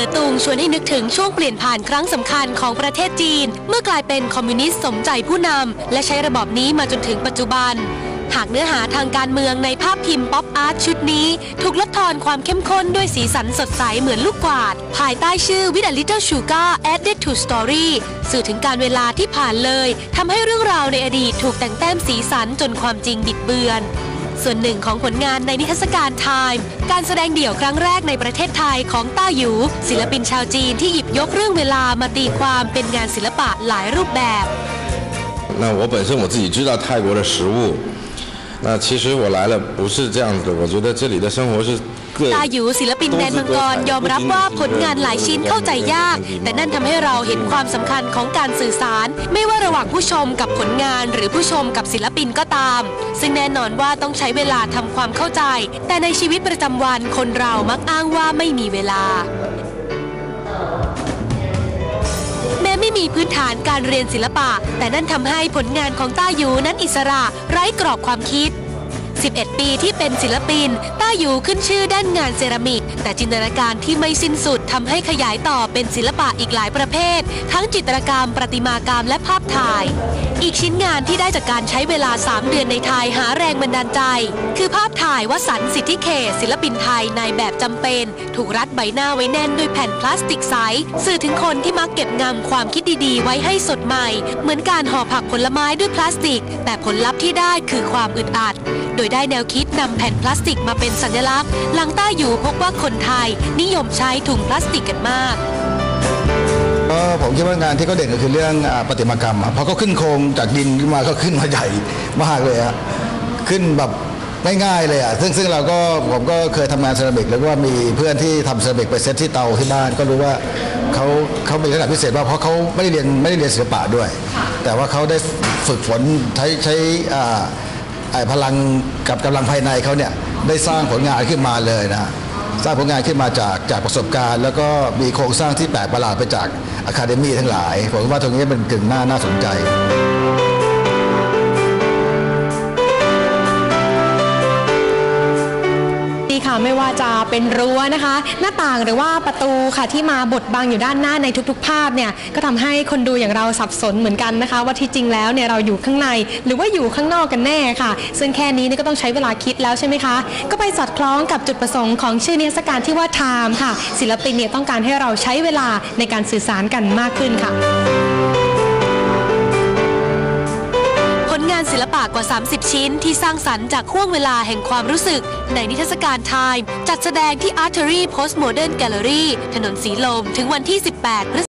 อตุงชวนให้นึกถึงช่วงเปลี่ยนผ่านครั้งสำคัญของประเทศจีน เมื่อกลายเป็นคอมมิวนิสต์สมใจผู้นำและใช้ระบอบนี้มาจนถึงปัจจุบัน หากเนื้อหาทางการเมืองในภาพพิมพ์ป๊อปอาร์ตชุดนี้ ถูกลดทอนความเข้มข้นด้วยสีสันสดใสเหมือนลูกกวาด ภายใต้ชื่อ With a Little Sugar Added to Story สื่อถึงการเวลาที่ผ่านเลยทำให้เรื่องราวในอดีตถูกแต่งแต้มสีสันจนความจริงบิดเบือน ส่วนหนึ่งของผลงานในนิทรรศการ Time การแสดงเดี่ยวครั้งแรกในประเทศไทยของต้าหยู ศิลปินชาวจีนที่หยิบยกเรื่องเวลามาตีความเป็นงานศิลปะหลายรูปแบบ 那我本身我自己知道泰国的食物， 那其实我来了不是这样子的，我觉得这里的生活是各 ตาหยูศิลปินแดนมังกรยอมรับว่าผลงานหลายชิ้นเข้าใจยาก แต่นั่นทำให้เราเห็นความสำคัญของการสื่อสาร ไม่ว่าระหว่างผู้ชมกับผลงาน หรือผู้ชมกับศิลปินก็ตาม ซึ่งแน่นอนว่าต้องใช้เวลาทำความเข้าใจ แต่ในชีวิตประจำวันคนเรามักอ้างว่าไม่มีเวลา พื้นฐานการเรียนศิลปะ แต่นั่นทำให้ผลงานของต้ายูนั้นอิสระไร้กรอบความคิด 11 ปีที่เป็นศิลปิน ต้าหยูขึ้นชื่อด้านงานเซรามิก แต่จินตนาการที่ไม่สิ้นสุดทำให้ขยายต่อเป็นศิลปะอีกหลายประเภท ทั้งจิตรกรรม ประติมากรรม และภาพถ่าย อีกชิ้นงานที่ได้จากการใช้เวลา 3 เดือนในไทยหาแรงบันดาลใจ คือภาพถ่ายวสันต์สิทธิเขตศิลปินไทยในแบบจำเป็น ถูกรัดใบหน้าไว้แน่นด้วยแผ่นพลาสติกใสสื่อถึงคนที่มักเก็บงำความคิดดีๆ ไว้ให้สดใหม่ เหมือนการห่อผักผลไม้ด้วยพลาสติก แต่ผลลัพธ์ที่ได้คือความอึดอัด โดยได้แนวคิดนำแผ่นพลาสติกมาเป็นสัญลักษณ์ หลังต้าอยู่พบว่าคนไทย นิยมใช้ถุงพลาสติกกันมากก็ผมคิดว่างานที่เขาเด่นก็คือเรื่องอาประติมากรรมอะพอเขาขึ้นโครงจากดินขึ้นมาก็ขึ้นมาใหญ่มากเลยอะขึ้นแบบง่ายๆเลยอะซึ่งซึ่งเราก็ผมก็เคยทำงานเซรามิกแล้วก็มีเพื่อนที่ทำเซรามิกไปเซตที่เตาที่บ้านก็รู้ว่าเขาเขามีขนาดพิเศษว่าเพราะเขาไม่ได้เรียนไม่ได้เรียนศิลปะด้วย แต่ว่าเขาได้ฝึกฝนใช้ใช้อ่าไอ้พลัง กับกำลังภายในเขาเนี่ยได้สร้างผลงานขึ้นมาเลยนะสร้างผลงานขึ้นมาจากจากประสบการณ์ แล้วก็มีโครงสร้างที่แปลกประหลาดไปจากอะคาเดมี่ทั้งหลาย ผมว่าตรงนี้เป็นกึ่งหน้าน่าสนใจ ไม่ว่าจะเป็นรั้วนะคะ หน้าต่างหรือว่าประตูค่ะที่มาบดบังอยู่ด้านหน้าในทุกๆ ภาพเนี่ยก็ทำให้คนดูอย่างเราสับสนเหมือนกันนะคะ ว่าที่จริงแล้วเนี่ยเราอยู่ข้างในหรือว่าอยู่ข้างนอกกันแน่ค่ะ ซึ่งแค่นี้นี่ก็ต้องใช้เวลาคิดแล้วใช่ไหมคะ ก็ไปสอดคล้องกับจุดประสงค์ของชื่อนิทรรศการที่ว่า Time ค่ะ ศิลปินเนี่ยต้องการให้เราใช้เวลาในการสื่อสารกันมากขึ้นค่ะ ลปะกว่า 30 ชิ้นที่สร้างสรรค์จากห่วงเวลาแห่งความรู้สึก ในนิทรรศการ Time จัดแสดงที่ Artery Postmodern Gallery ถนนสีลมถึงวันที่ 18พฤ